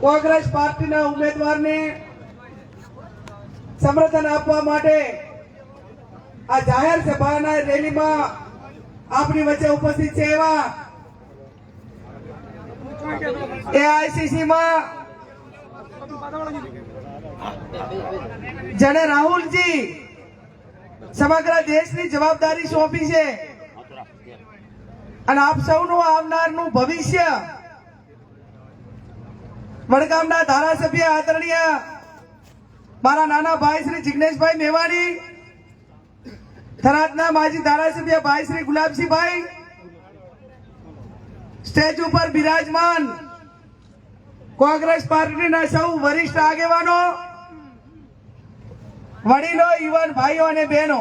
કોંગ્રેસ પાર્ટીના ઉમેદવારને સમર્થન આપવા માટે આ જાહેર સભાના રેલીમાં આપણી વચ્ચે ઉપસ્થિત છે એવા એઆઈસીસીમાં જેને રાહુલજી સમગ્ર દેશની જવાબદારી સોંપી છે. અને આપ સૌનું આવનારનું ભવિષ્ય વડગામના ધારાસભ્ય આદરણીય મારા નાના ભાઈ શ્રી જિગ્નેશભાઈ મેવાણી, થરાદના માજી ધારાસભ્ય ભાઈ શ્રી ગુલાબસિંહભાઈ, સ્ટેજ ઉપર બિરાજમાન કોંગ્રેસ પાર્ટીના સૌ વરિષ્ઠ આગેવાનો, વડીલો, યુવાન ભાઈઓ અને બહેનો.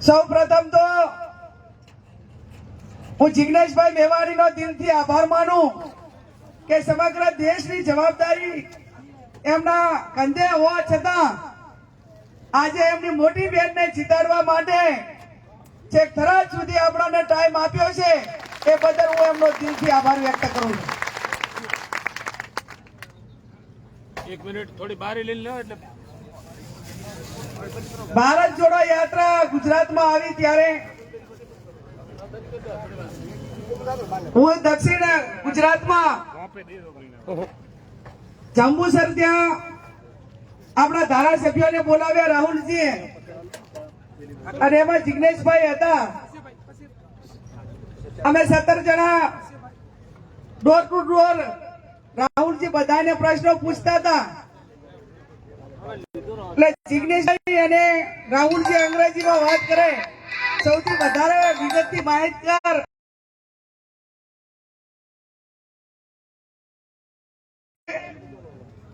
સૌ પ્રથમ તો હું જિગ્નેશભાઈ મેવાણીનો દિલથી આભાર માનું કે સમગ્ર દેશની જવાબદારી એમના કંધે હોવા છતાં આજે એમની મોટી બહેનને જીતાડવા માટે જે થરાદ સુધી આપણાને ટાઈમ આપ્યો છે એ બદલ હું એમનો દિલથી આભાર વ્યક્ત કરું છું. એક મિનિટ થોડી બારી લઈ લો એટલે ભારત જોડો યાત્રા ગુજરાતમાં આવી ત્યારે હું દક્ષિણ ગુજરાતમાં. જંબુસર ત્યાં આપણા ધારાસભ્યોને બોલાવ્યા રાહુલજી અને એમાં જિગ્નેશભાઈ હતા. અમે સત્તર જણા ડોર ટુ ડોર રાહુલજી બધાને પ્રશ્નો પૂછતા હતા. એટલે જિગ્નેશભાઈ અને રાહુલજી અંગ્રેજીમાં વાત કરે. સૌથી વધારે વિગતથી માહિતગાર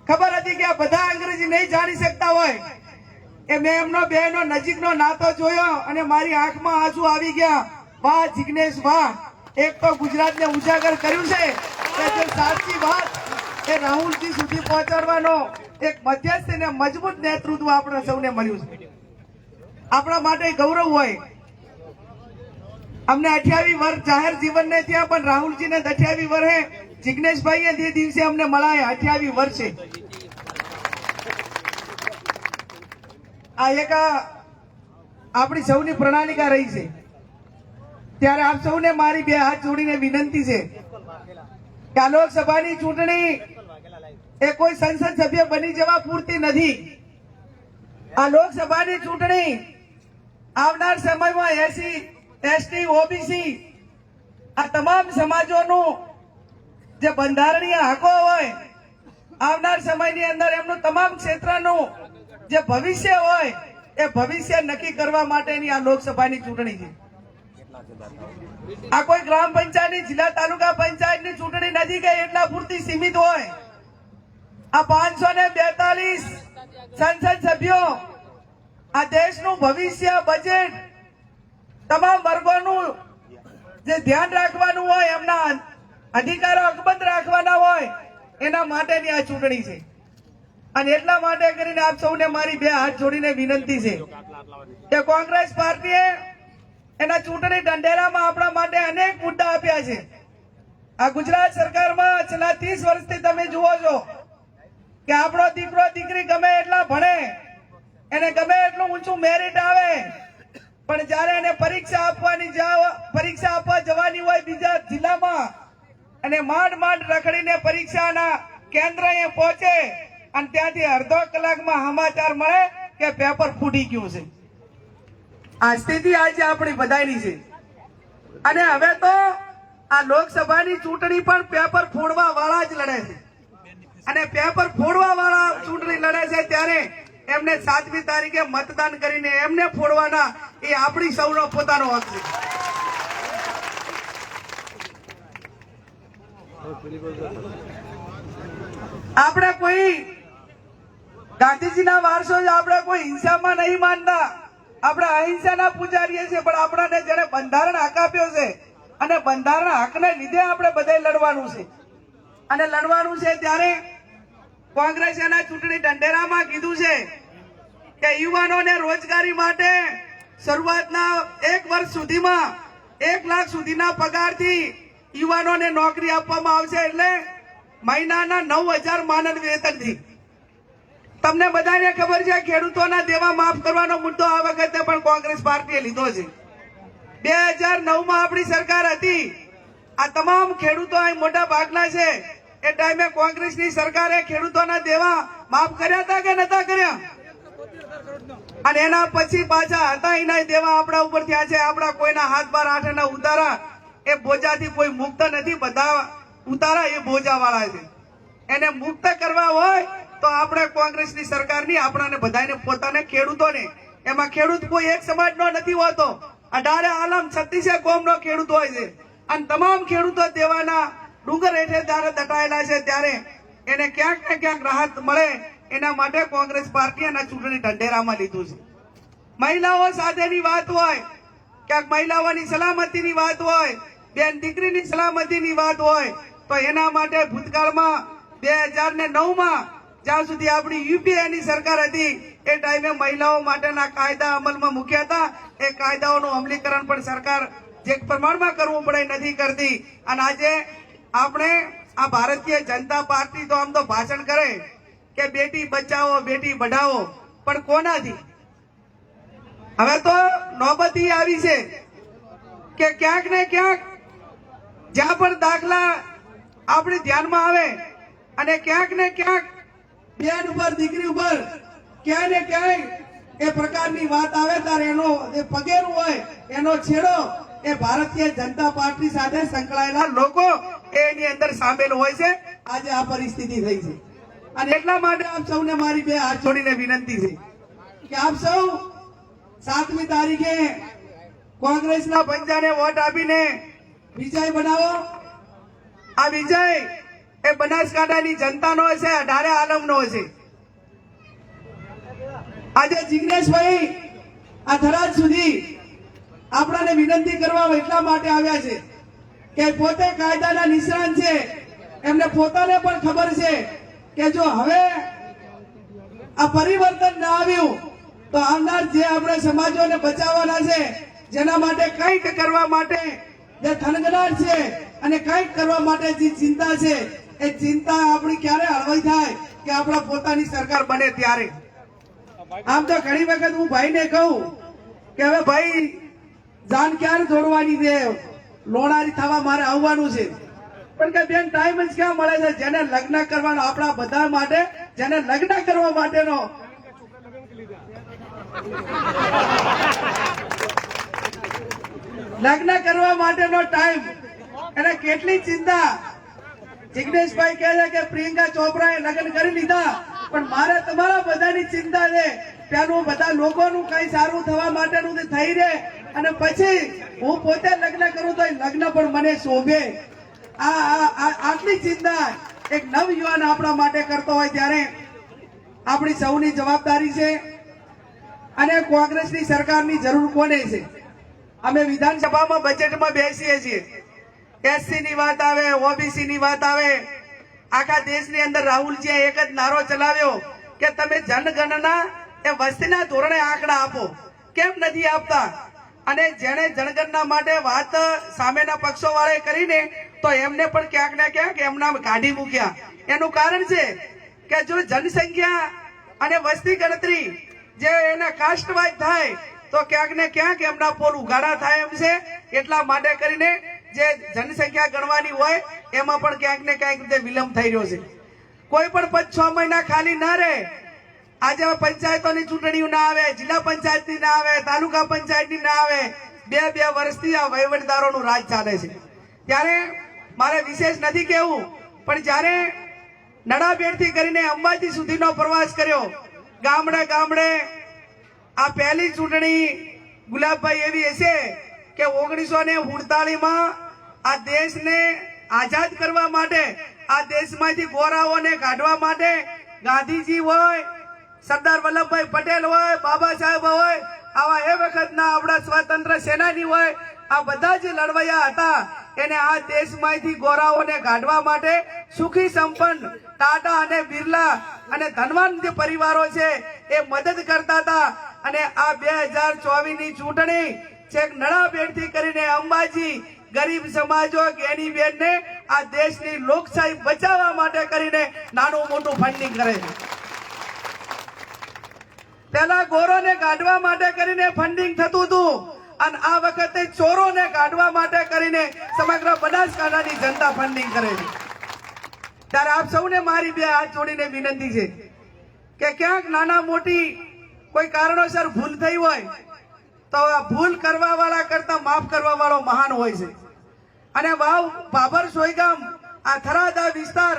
ખબર હતી કે આ બધા અંગ્રેજી નહીં જાણી શકતા હોય. એ મેં એમનો બેનો નજીકનો નાતો જોયો અને મારી આંખમાં આંસુ આવી ગયા. વાહ, જિગ્નેશ, વાહ. એક તો ગુજરાતને ઉજાગર કર્યું છે. કે સાચી વાત. એ રાહુલજી સુધી પહોંચાડવાનો એક મધ્યસ્થ અને મજબૂત નેતૃત્વ આપણે સૌને મળ્યું છે. આપણા માટે ગૌરવ હોય. અમને અઠ્યાવી વર્ષ જાહેર જીવન ને ત્યાં પણ રાહુલજીને અઠ્યાવી વર્ષે જિગ્નેશભાઈ તે દિવસે અમને મળાય અઠ્યાવી વર્ષે આ એક આપણી સૌની પ્રણાલિકા રહી છે. ત્યારે આપ સૌને મારી બે હાથ જોડીને વિનંતી છે કે આ લોકસભાની ચૂંટણી એ કોઈ સંસદ સભ્ય બની જવા પૂરતી નથી. આ લોકસભાની ચૂંટણી આવનાર સમયમાં એસી એસટી ઓબીસી આ તમામ સમાજોનું જે બંધારણીય હકો હોય, આવનાર સમયની અંદર એમનું તમામ ક્ષેત્રનું જે ભવિષ્ય હોય, એ ભવિષ્ય નક્કી કરવા માટેની આ લોકસભાની ચૂંટણી છે. આ કોઈ ગ્રામ પંચાયતની, જિલ્લા તાલુકા પંચાયતની ચૂંટણી નથી કે એટલા પૂરતી સીમિત હોય. આ પાંચસો ને બેતાલીસ સંસદ સભ્યો આ દેશનું ભવિષ્ય બજેટ તમામ વર્ગોનું જે ધ્યાન રાખવાનું હોય, એમના અધિકારો અકબંધ રાખવાના હોય, એના માટેની આ ચૂંટણી છે. અને એટલા માટે કરીને આપ સૌને મારી બે હાથ જોડીને વિનંતી છે કે કોંગ્રેસ પાર્ટીએ એના ચૂંટણી ઢંઢેરામાં આપણા માટે અનેક મુદ્દા આપ્યા છે. આ ગુજરાત સરકારમાં છેલ્લા ત્રીસ વર્ષથી તમે જુઓ છો કે આપણો દીકરો દીકરી ગમે એટલા ભણે, એને ગમે એટલું ઊંચું મેરિટ આવે પણ જ્યારે એને પરીક્ષા આપવાની પરીક્ષા આપવા જવાની હોય બીજા જિલ્લામાં, અને માંડ માંડ રખડીને પરીક્ષાના કેન્દ્ર એ પહોંચે, અને ત્યાંથી અડધો કલાકમાં સમાચાર મળે કે પેપર ફૂટી ગયું છે. આ સ્થિતિ આજે આપણી બધાની છે. અને હવે તો આ લોકસભાની ચૂંટણી પણ પેપર ફોડવા વાળા જ લડે છે. અને પેપર ફોડવા વાળા ચૂંટણી લડે છે ત્યારે એમને સાતમી તારીખે મતદાન કરીને એમને ફોડવાના એ આપણી સૌનો પોતાનો હક છે. આપણે કોઈ ગાંધીજીના વારસો આપણે કોઈ હિંસામાં નહીં માનતા. આપણે અહિંસાના પૂજારીએ છીએ, પણ આપણાને જેને બંધારણ હક આપ્યો છે અને બંધારણ હકને લીધે આપણે બધે લડવાનું છે. અને લડવાનું છે ત્યારે કોંગ્રેસ એના ચૂંટણી ઢંઢેરામાં કીધું છે કે યુવાનોને રોજગારી માટે શરૂઆતના એક વર્ષ સુધીમાં એક લાખ સુધીના પગારથી યુવાનોને નોકરી આપવામાં આવશે એટલે મહિનાના નવ હજાર માનદ વેતનથી. તમને બધાને ખબર છે, ખેડૂતોના દેવા માફ કરવાનો મુદ્દો આ વખતે પણ કોંગ્રેસ પાર્ટીએ લીધો છે. બે હજાર નવમાં આપણી સરકાર હતી. આ તમામ ખેડૂતો અહીં મોટા ભાગના છે. એ ટાઈમે કોંગ્રેસની સરકારે ખેડૂતોના દેવા માફ કર્યા હતા કે નતા કર્યા? અને એના પછી પાછા હતા એના દેવા આપણા ઉપર થયા છે. આપણા કોઈના હાથ બાર આઠના ઉતારા એ બોજાથી કોઈ મુક્ત નથી. બધા ઉતારા એ બોજા વાળા છે. એને મુક્ત કરવા હોય તો આપણે કોંગ્રેસની સરકારની આપણાને બધાને પોતાને ખેડૂતોને. એમાં ખેડૂત કોઈ એક સમાજનો નથી હોતો. અઢારે આલમ છત્રીસે કોમનો ખેડૂત હોય છે. અને તમામ ખેડૂતો દેવાના ડુંગર હેઠળ જ્યારે દટાયેલા છે ત્યારે એને ક્યાંક ને ક્યાંક રાહત મળે એના માટે કોંગ્રેસ પાર્ટી એના ચૂંટણી ઢંઢેરામાં લીધું છે. મહિલાઓ સાથેની વાત હોય, ક્યાંક મહિલાઓની સલામતીની વાત હોય, બેન દીકરીની સલામતીની વાત હોય, તો એના માટે ભૂતકાળમાં બે હજાર ને નવમાં જ્યાં સુધી આપણી યુપીએની સરકાર હતી, એ ટાઈમે મહિલાઓ માટેના કાયદા અમલમાં મૂક્યા હતા. એ કાયદાઓનું અમલીકરણ પણ સરકાર જે પ્રમાણમાં કરવું પડે નથી કરતી. અને આજે આપણે આ ભારતીય જનતા પાર્ટી તો આમ તો ભાષણ કરે કે બેટી બચાવો, બેટી બઢાવો પણ કોનાથી? હવે તો નોબત આવી છે કે ક્યાંક ને ક્યાંક જ્યાં પણ દાખલા આપણે ધ્યાનમાં આવે અને ક્યાંક ને ક્યાંક બેન ઉપર, દીકરી ઉપર ક્યાંય ને ક્યાંય એ પ્રકારની વાત આવે ત્યારે એનો જે પગેરું હોય, એનો છેડો એ ભારતીય જનતા પાર્ટી સાથે સંકળાયેલા લોકો એની અંદર સામેલ હોય છે. આજે આ પરિસ્થિતિ થઈ છે. અને એટલા માટે આપ સૌને મારી બે હાથ જોડીને વિનંતી છે કે આપ સૌ સાતમી તારીખે કોંગ્રેસના પંજાને વોટ આપીને વિજય બનાવો. આ વિજય એ બનાસકાંઠાની જનતાનો હશે અઢારે આલમનો હશે આજે જિગ્નેશભાઈ આ થરાદ સુધી આપણાને વિનંતી કરવા એટલા માટે આવ્યા છે. કે પોતે કાયદાના નિષ્ણાંત છે. એમને પોતાને પણ ખબર છે કે જો હવે આ પરિવર્તન ના આવ્યું, તો આવનાર જે આપણે સમાજોને બચાવવાના છે, જેના માટે કંઈક કરવા માટે જે થનગનાર છે અને કંઈક કરવા માટે જે ચિંતા છે, એ ચિંતા આપણી ક્યારે હળવાઈ થાય કે આપણા પોતાની સરકાર બને ત્યારે? આમ તો ઘણી વખત હું ભાઈને કહું કે હવે ભાઈ જાન ક્યારે જોડવાની છે લોણારી થવા મારે આવવાનું છે. પણ કે બેન ટાઈમ જ ક્યાં મળે છે? જેને લગ્ન કરવાનો આપણા બધા માટે, જેને લગ્ન કરવા માટેનો. લગ્ન કરવા માટેનો ટાઈમ એને કેટલી ચિંતા. જિગ્નેશભાઈ કહે છે કે પ્રિયંકા ચોપરાએ લગ્ન કરી લીધા. પણ મારે તમારા બધાની ચિંતા છે. ત્યાંનું બધા લોકોનું કઈ સારું થવા માટેનું થઈ રહે અને પછી હું પોતે લગ્ન કરું તો લગ્ન પણ મને શોભે. આ- આટલી ચિંતા એક નવ યુવાન આપણા માટે કરતો હોય ત્યારે આપણી સૌની જવાબદારી છે અને કોંગ્રેસની સરકારની જરૂર કોને છે? અમે વિધાનસભામાં બજેટમાં બેસીએ છીએ. એસસી ની વાત આવે ઓબીસી ની વાત આવે. આખા દેશની અંદર રાહુલજીએ એક જ નારો ચલાવ્યો કે તમે જનગણના એ વસ્તીના ધોરણે આંકડા આપો. કેમ નથી આપતા? અને જેણે જનગણના માટે વાત સામેના પક્ષો વાળાએ કરીને, તો એમને પણ ક્યાંક ને ક્યાંક એમના કાઢી મૂક્યા. એનું કારણ છે કે જો જનસંખ્યા અને વસ્તી ગણતરી જે એના કાસ્ટ વાઇઝ થાય, તો ક્યાંક ને ક્યાંક એમના પોલ ઉઘાડા થાય એમ છે. એટલા માટે કરીને જે જનસંખ્યા ગણવાની હોય, એમાં પણ ક્યાંક ને ક્યાંક રીતે વિલંબ થઈ રહ્યો છે. કોઈ પણ પાંચ છ મહિના ખાલી ના રહે આજે પંચાયતોની ચૂંટણીઓ ના આવે, જિલ્લા પંચાયતની ના આવે, તાલુકા પંચાયતની ના આવે, બે બે વર્ષથી આ વહીવટદારોનું રાજ ચાલે છે. ત્યારે મારે વિશેષ નથી કહેવું, પણ જ્યારે નડાબેડથી કરીને અંબાજી સુધીનો પ્રવાસ કર્યો, ગામડે ગામડે આ પહેલી ચૂંટણી ગુલાબભાઈ એવી હશે કે ઓગણીસો ને ઉડતાલીસમાં આ દેશને આઝાદ કરવા માટે, આ દેશમાંથી ગોરાઓને કાઢવા માટે ગાંધીજી હોય સરદાર વલ્લભભાઈ પટેલ હોય, બાબા સાહેબ હોય, આવા એ વખતના આપણા સ્વતંત્ર સેનાની હોય, આ બધા જ લડવૈયા હતા, એને આ દેશમાંથી ગોરાઓને કાઢવા માટે સુખી સંપન્ન ટાટા અને બિરલા અને ધનવાન જે પરિવારો છે, એ મદદ કરતા હતા. અને આ બે હજાર ચોવીસની ચૂંટણી છેક નડાબેડથી કરીને અંબાજી ગરીબ સમાજો ગેની બેનને આ દેશની લોકશાહી બચાવવા માટે કરીને નાનું મોટું ફંડિંગ કરે છે. પેલા ગોરોને કાઢવા માટે કરીને ફંડિંગ થતું હતું. અને આ વખતે ચોરોને કાઢવા માટે કરીને સમગ્ર બનાસકાંઠાની જનતા ફંડિંગ કરે છે. ત્યારે આપ સૌને મારી બે હાથ જોડીને વિનંતી છે કે ક્યાંક નાના મોટી કોઈ કારણોસર ભૂલ થઈ હોય, તો આ ભૂલ કરવા વાળા કરતા માફ કરવા વાળો મહાન હોય છે. અને વાવ બાબર સોયગામ, આ થરાદ વિસ્તાર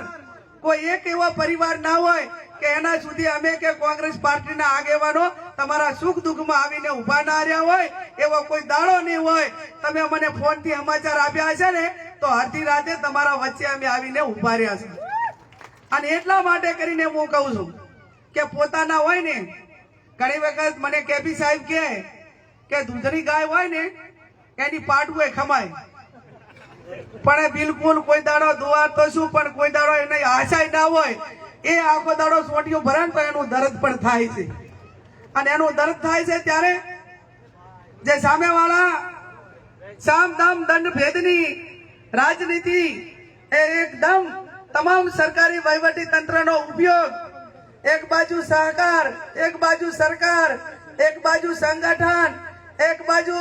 કોઈ એક એવો પરિવાર ના હોય કે એના સુધી અમે કે કોંગ્રેસ પાર્ટીના આગેવાનો તમારા સુખ દુઃખમાં આવીને ઊભા ના રહ્યા હોય, એવો કોઈ દાડો નહીં હોય. તમે મને ફોનથી સમાચાર આપ્યા હશે ને, તો અડધી રાતે તમારા વચ્ચે અમે આવીને ઊભા રહ્યા છે અને એટલા માટે કરીને હું કહું છું કે પોતાના હોય ને, ઘણી વખત મને કેપી સાહેબ કહે કે દૂધની ગાય હોય ને, એની પાટવું એ ખમાય. પણ એ બિલકુલ કોઈ દાડો દુવાર તો શું, પણ કોઈ દાડો એને આશાય ના હોય. એ આખો દાડો સોટીઓ ભરાય તો એનું દર્દ પણ થાય છે. અને એનું દર્દ થાય છે ત્યારે જે સામેવાળા સામ દામ દંડ ભેદની રાજનીતિ એ એકદમ તમામ સરકારી વહીવટી તંત્રનો ઉપયોગ. એક બાજુ સહકાર, એક બાજુ સરકાર, એક બાજુ સંગઠન, એક બાજુ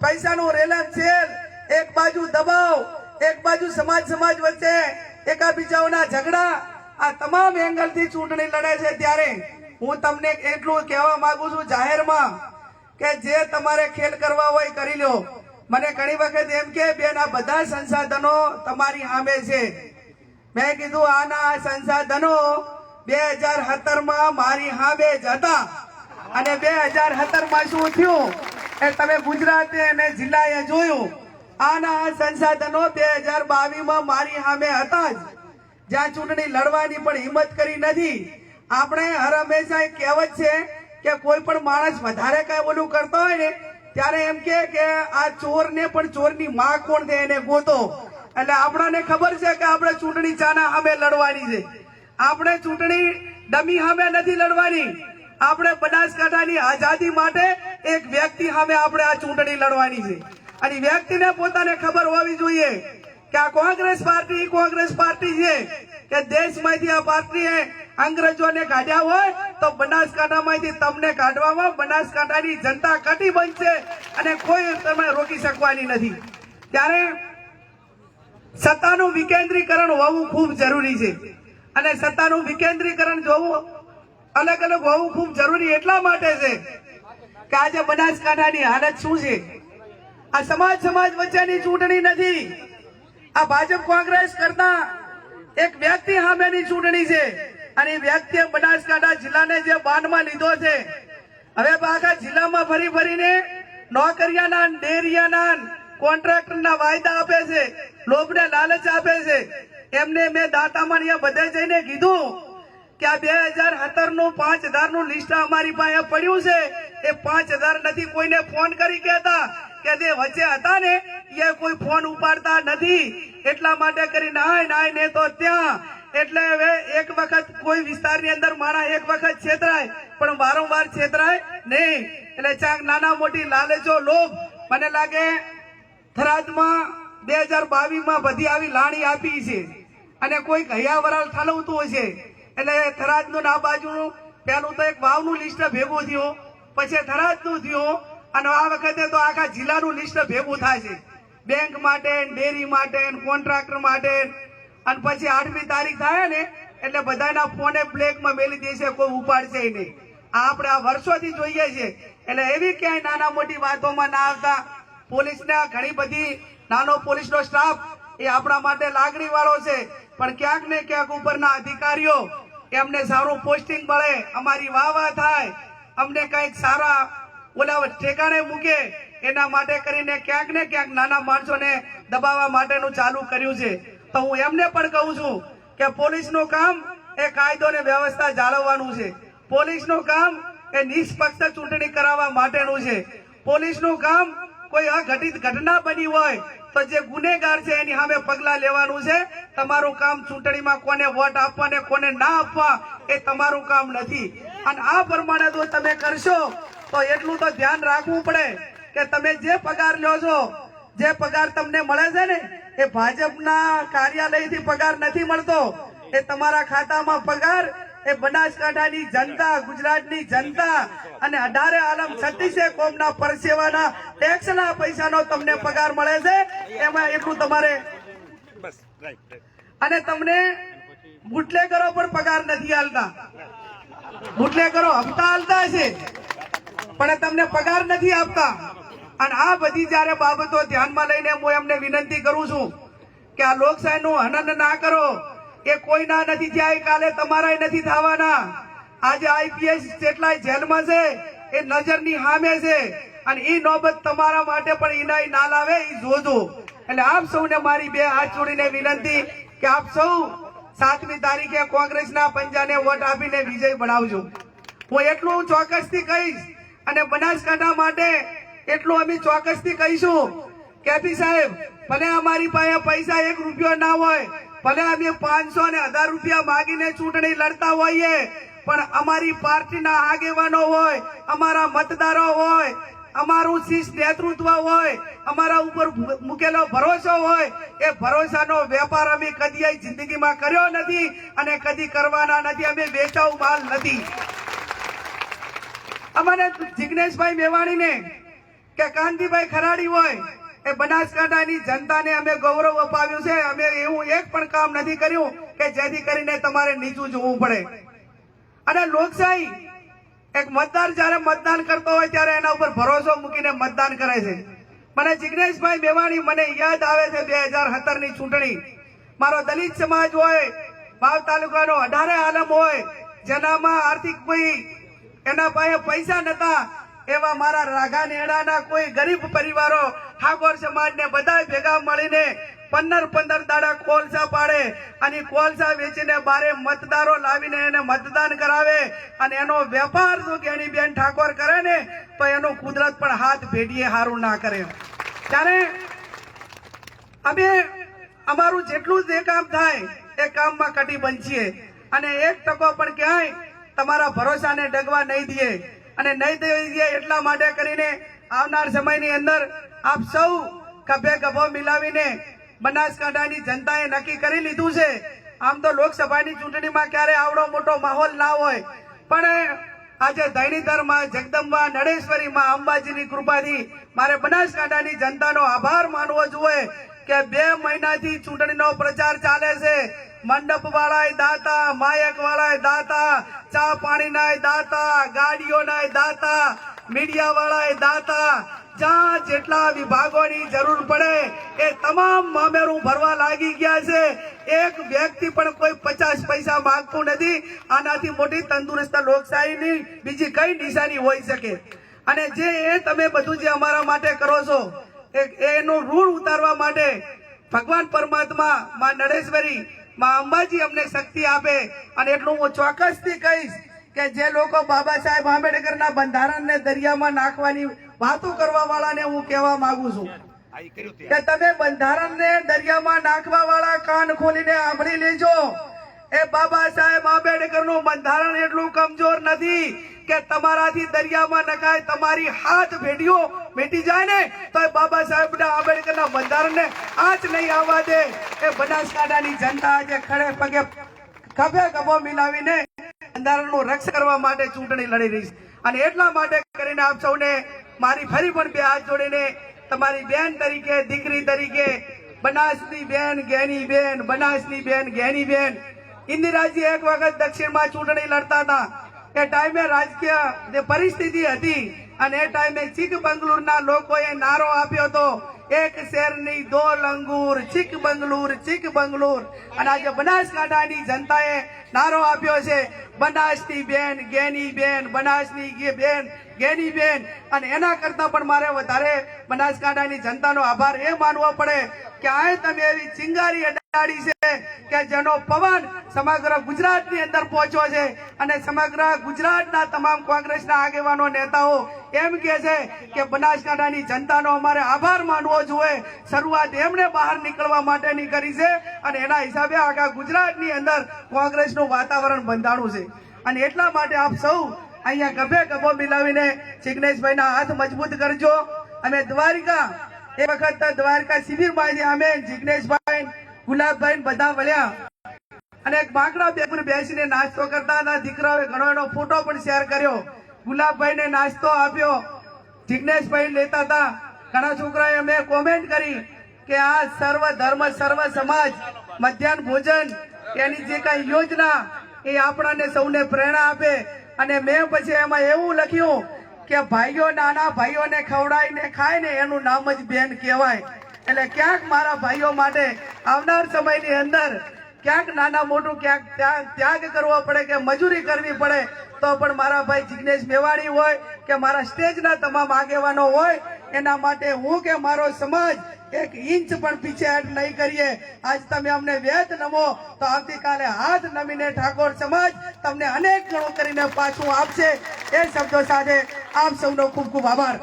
પૈસાનું રેલન સેલ, એક બાજુ દબાવ, એક બાજુ સમાજ સમાજ વચ્ચે એકાબીજાઓના ઝઘડા આ તમામ એંગલથી ચૂંટણી લડે છે ત્યારે હું તમને એટલું કહેવા માંગુ છું જાહેરમાં કે જે તમારે ખેલ કરવા હોય કરી લો. મને ઘણી વખત એમ કે બેન, આ બધા સંસાધનો તમારી સામે છે. મેં કીધું, આના સંસાધનો બે હજાર સત્તરમાં મારી સામે જ હતા. અને બે હજાર સત્તરમાં શું થયું એ તમે ગુજરાતે અને જિલ્લાએ જોયું, આના સંસાધનો બે હજાર બાવીસમાં મારી સામે હતા જ. જ્યાં ચૂંટણી લડવાની પણ હિંમત કરી નથી. આપણે હર હંમેશા એક કહેવત છે કે કોઈ પણ માણસ વધારે કઈ બોલું કરતો હોય ને, ત્યારે એમ કે કે આ ચોરને પણ ચોરની માં કોણ છે એને ગોતો. એટલે આપણાને ખબર છે કે આપણે ચૂંટણી ચાના સામે લડવાની છે. આપણે ચૂંટણી ડમી સામે નથી લડવાની. આપણે બનાસકાંઠાની આઝાદી માટે એક વ્યક્તિ સામે આપણે આ ચૂંટણી લડવાની છે. અને વ્યક્તિને પોતાને ખબર હોવી જોઈએ કે આ કોંગ્રેસ પાર્ટી કોંગ્રેસ પાર્ટી છે કે દેશમાંથી આ પાર્ટીએ અંગ્રેજોને કાઢ્યા હોય તો બનાસકાંઠામાંથી તમને કાઢવામાં બનાસકાંઠાની જનતા કટિબંધ છે અને કોઈ તમે રોકી શકવાની નથી. ત્યારે સત્તાનું વિકેન્દ્રીકરણ હોવું ખૂબ જરૂરી છે. અને સત્તાનું વિકેન્દ્રીકરણ જોવું અલગ અલગ હોવું ખૂબ જરૂરી એટલા માટે છે કે આજે બનાસકાંઠાની હાલત શું છે? આ સમાજ સમાજ વચ્ચેની ચૂંટણી નથી. આ ભાજપ કોંગ્રેસ કરતા એક વ્યક્તિ સામેની ચૂંટણી છે. અને એ વ્યક્તિએ બનાસકાંઠા જિલ્લાને જે બાનમાં લીધો છે. હવે આખા જિલ્લામાં ફરી ફરીને નોકરિયાના ડેરિયાના કોન્ટ્રાક્ટરના વાયદા આપે છે. લોભને લાલચ આપે છે. એમને મેં દાતામાં અહીંયા બધે જઈને કીધું કે આ બે હજાર સત્તરનું પાંચ હજારનું લિસ્ટ અમારી પાસે પડ્યું છે. એ પાંચ હજાર નથી કોઈને ફોન કરી કહેતા કે જે વચ્ચે હતા ને એ કોઈ ફોન ઉપાડતા નથી. એટલા માટે કરી નાય નાય ને તો ત્યાં. એટલે હવે એક વખત કોઈ વિસ્તારની અંદર માણા એક વખત છેતરાય, પણ વારંવાર છેતરાય નહીં. એટલે ચાક નાના મોટી લાલચો લોભ. મને લાગે થરાદમાં બે હજાર બાવીસમાં બધી આવી લાણી આપી છે. અને કોઈ ગયા વરાલ ઠાલવતું હશે. એટલે થરાદનું આ બાજુનું પેલું તો એક વાવનું લિસ્ટ ભેગું થયું. પછી થરાદનું થયું. અને આ વખતે તો આખા જિલ્લાનું લિસ્ટ ભેગું થાય છે. બેંક માટે, ડેરી માટે કોન્ટ્રાક્ટર માટે. અને પછી આઠમી તારીખ થાય ને, એટલે બધાના ફોને બ્લેકમાં મેલી દેશે કોઈ ઉપાડશે નહીં. આ આપણે આ વર્ષોથી જોઈએ છે. એટલે એવી ક્યાંય નાના મોટી વાતોમાં ના આવતા. પોલીસને ઘણી બધી નાનો પોલીસનો સ્ટાફ એ આપણા માટે લાગણી વાળો છે. પણ ક્યાંક ને ક્યાંક ઉપરના અધિકારીઓ એમને સારું પોસ્ટિંગ મળે, અમારી વાહ વાહ થાય. અમને કંઈક સારા ઓલા ઠેકાણે મૂકે એના માટે કરીને ક્યાંક ને ક્યાંક નાના માણસોને દબાવવા માટેનું ચાલુ કર્યું છે. તો હું એમને પણ કહું છું કે પોલીસનું કામ એ કાયદો ને વ્યવસ્થા જાળવવાનું છે. પોલીસનું કામ એ નિષ્પક્ષ ચૂંટણી કરાવવા માટેનું છે. પોલીસનું કામ કોઈ અઘટિત ઘટના બની હોય તો જે ગુનેગાર છે એની સામે પગલા લેવાનું છે. તમારું કામ ચૂંટણીમાં કોને વોટ આપવા ને કોને ના આપવા એ તમારું કામ નથી. અને આ પ્રમાણે જો તમે કરશો તો એટલું તો ધ્યાન રાખવું પડે. કે તમે જે પગાર લ્યો છો જે પગાર તમને મળે છે ને એ ભાજપના કાર્યાલયથી પગાર નથી મળતો. એ તમારા ખાતામાં પગાર એ બનાસકાંઠાની જનતા ગુજરાતની જનતા અને અઢારે આલમ છત્રીસે કોમના પરસેવાના ટેક્સના પૈસાનો તમને પગાર મળે છે એમાં એટલું તમારે. અને તમને બુટલેગરો પણ પગાર નથી હાલતા બુટલેગરો હપ્તા હાલતા છે પણ તમને પગાર નથી આપતા. અને આ બધી જ્યારે બાબતો ધ્યાનમાં લઈને હું એમને વિનંતી કરું છું કે આ લોકશાહીનું હનન ના કરો. એ કોઈના નથી થયા કાલે તમારા નથી થવાના. આજે આઈપીએસ જેટલાય જેલમાં છે, એ નજરની સામે છે. અને એ નોબત તમારા માટે પણ ઈનાય ના લાવે એ જોજો. એટલે આપ સૌને મારી બે હાથ જોડીને વિનંતી કે આપ સૌ સાતમી તારીખે કોંગ્રેસના પંજાને વોટ આપીને વિજય બનાવજો. હું એટલું ચોક્કસથી કહીશ અને બનાસકાંઠા માટે એટલું અમે ચોક્કસથી કહીશું. કેપી સાહેબ, ભલે અમારી પાસે પૈસા એક રૂપિયો ના હોય, ભલે અમે પાંચસો ને હજાર રૂપિયા માગીને ચૂંટણી લડતા હોઈએ, પણ અમારી પાર્ટીના આગેવાનો હોય, અમારા મતદારો હોય, અમારું શિસ્ત નેતૃત્વ હોય, અમારા ઉપર મૂકેલો ભરોસો હોય, એ ભરોસાનો વેપાર અમે કદી જિંદગીમાં કર્યો નથી અને કદી કરવાના નથી, અમે વેચાવ માલ નથી. અમારે જિગ્નેશભાઈ મેવાણીને કે કાનજીભાઈ ખરાડી હોય, એ બનાસકાંઠાની જનતાને અમે ગૌરવ અપાવ્યું છે. અમે એવું એક પણ કામ નથી કર્યું કે જેથી કરીને તમારે નીચું જોવું પડે. અને લોકશાહી, એક મતદાર જ્યારે મતદાન કરતો હોય ત્યારે એના ઉપર ભરોસો મૂકીને મતદાન કરે છે. મને જિગ્નેશભાઈ મેવાણી મને યાદ આવે છે બે હજાર સત્તરની ચૂંટણી. મારો દલિત સમાજ હોય, વાવ તાલુકાનો અઢારે આલમ હોય, જેનામાં આર્થિક ભાઈ એના પાસે પૈસા નતા એવા મારા રાઘા નેડાના કોઈ ગરીબ પરિવારો, ઠાકોર સમાજને બધા ભેગા મળીને પંદર પંદર દાડા કોલસા પાડે અને કોલસા વેચીને બારે મતદારો લાવીને એને મતદાન કરાવે અને એનો વેપાર શું કે એની બેન ઠાકોર કરે ને, તો એનો કુદરત પણ હાથ ભેટીએ સારું ના કરે. ત્યારે અમે અમારું જેટલું જે કામ થાય, એ કામમાં કટી છીએ. અને એક ટકો પણ ક્યાંય તમારા ભરોસાને ડગવા નહીં દઈએ. અને નહીં થઈ જાય એટલા માટે કરીને આવનાર સમયની અંદર આપ સૌ ખભે ખભો મિલાવીને બનાસકાંઠાની જનતાએ નક્કી કરી લીધું છે. આમ તો લોકસભાની ચૂંટણીમાં ક્યારે આવડો મોટો માહોલ ના હોય. પણ આજે ધૈણીધરમાં, જગદંબા, નડેશ્વરીમાં, અંબાજીની કૃપાથી મારે બનાસકાંઠાની જનતાનો આભાર માનવો જોઈએ કે બે મહિનાથી ચૂંટણીનો પ્રચાર ચાલે છે. મંડપ વાળાએ દાતા માયક વાળાએ દાતા, ચા પાણીના દાતા ગાડીઓના દાતા મીડિયા વાળાએ દાતા, જ્યાં જેટલા વિભાગોની જરૂર પડે, એ તમામ મામેરું ભરવા લાગી ગયા છે. એક વ્યક્તિ પણ કોઈ પચાસ પૈસા માંગતું નથી. આનાથી મોટી તંદુરસ્ત લોકશાહીની બીજી કઈ નિશાની હોઈ શકે? અને જે એ તમે બધું જે અમારા માટે કરો છો એનું ઋણ ઉતારવા માટે ભગવાન પરમાત્મા, માં નડેશ્વરી માં અંબાજી અમને શક્તિ આપે અને એટલું હું ચોક્કસથી કહીશ કે જે લોકો બાબા સાહેબ આંબેડકરના બંધારણને દરિયામાં નાખવાની વાતો કરવા વાળાને હું કહેવા માંગુ છું. કે તમે બંધારણને દરિયામાં નાખવા વાળા કાન ખોલીને સાંભળી લેજો. એ બાબા સાહેબ આંબેડકરનું બંધારણ એટલું કમજોર નથી કે તમારાથી દરિયામાં નખાય તમારી હાથ ભેડીઓ મીટી જાય ને તો બાબા સાહેબ આંબેડકરના બંધારણને આજ નહીં આવવા દે. એ બનાસકાંઠાની જનતા આજે ખડે પગે ખભે ખભો મિલાવીને બંધારણનું રક્ષા કરવા માટે ચૂંટણી લડી રહી છે. અને એટલા માટે કરીને આપ સૌને મારી ફરી પણ બે હાથ જોડીને તમારી બેન તરીકે, દીકરી તરીકે, બનાસની બેન, ગેની બેન, બનાસની બેન, ગેની બેન, ઇન્દિરાજી એક વખત દક્ષિણમાં ચૂંટણી લડતા હતા. એ ટાઈમે રાજકીય જે પરિસ્થિતિ હતી અને એ ટાઈમે ચીક બંગલુરના લોકોએ નારો આપ્યો હતો, એક શેરની દો લંગૂર ચીક બંગલુર ચીક બંગલુર અને આજે બનાસકાંઠાની જનતાએ નારો આપ્યો છે, બનાસની બેન, ગેની બેન, બનાસની બેન, ગેની બેન. અને એના કરતા પણ મારે વધારે બનાસકાંઠાની જનતાનો આભાર એ માનવો પડે કે આ તમે એવી ચિંગારી અડાડી છે કે જેનો પવન સમગ્ર ગુજરાતની અંદર પહોંચ્યો છે અને સમગ્ર ગુજરાતના તમામ કોંગ્રેસના આગેવાનો, નેતાઓ એમ કે છે કે બનાસકાંઠાની જનતાનો અમારે આભાર માનવો જોઈએ. શરૂઆત એમણે બહાર નીકળવા માટેની કરી છે અને એના હિસાબે આખા ગુજરાતની અંદર કોંગ્રેસનું વાતાવરણ બંધાણું છે. અને એટલા માટે આપ સૌ અહીંયા ગભે ગભો મિલાવીને જિગ્નેશભાઈના હાથ મજબૂત કરજો. અમે દ્વારિકા એ વખત દ્વારકા શિબિરમાંથી અમે જિગ્નેશભાઈ ગુલાબભાઈ બધા વળ્યા. અને એક બાંકડા બે બેસીને નાસ્તો કરતા હતા. દીકરાઓએ ઘણો એનો ફોટો પણ શેર કર્યો. ગુલાબભાઈને નાસ્તો આપ્યો. જિગ્નેશભાઈ લેતા હતા. ઘણા છોકરાએ અમે કોમેન્ટ કરી કે આ સર્વ ધર્મ, સર્વ સમાજ, મધ્યાહન ભોજન, એની જે કઈ યોજના, એ આપણાને સૌને પ્રેરણા આપે. અને મેં પછી એમાં એવું લખ્યું કે ભાઈઓ નાના, ભાઈઓને ખવડાવીને ખાય ને એનું નામ જ બેન કહેવાય. એટલે ક્યાંક મારા ભાઈઓ માટે આવનાર સમયની અંદર ક્યાંક નાના મોટું ક્યાંક ત્યાગ કરવો પડે કે મજૂરી કરવી પડે, તો પણ મારા ભાઈ જિજ્ઞેશ મેવાણી હોય કે મારા સ્ટેજના તમામ આગેવાનો હોય, એના માટે હું કે મારો સમાજ એક ઇંચ પણ પીછે હટ નહીં કરીએ. આજ તમે અમને વેદ નમો, તો આવતીકાલે હાથ નમીને ઠાકોર સમાજ તમને અનેક ગણો કરીને પાછું આપશે. એ શબ્દો સાથે આપ સૌનો ખૂબ ખૂબ આભાર.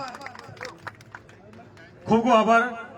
ખૂબ ખૂબ આભાર.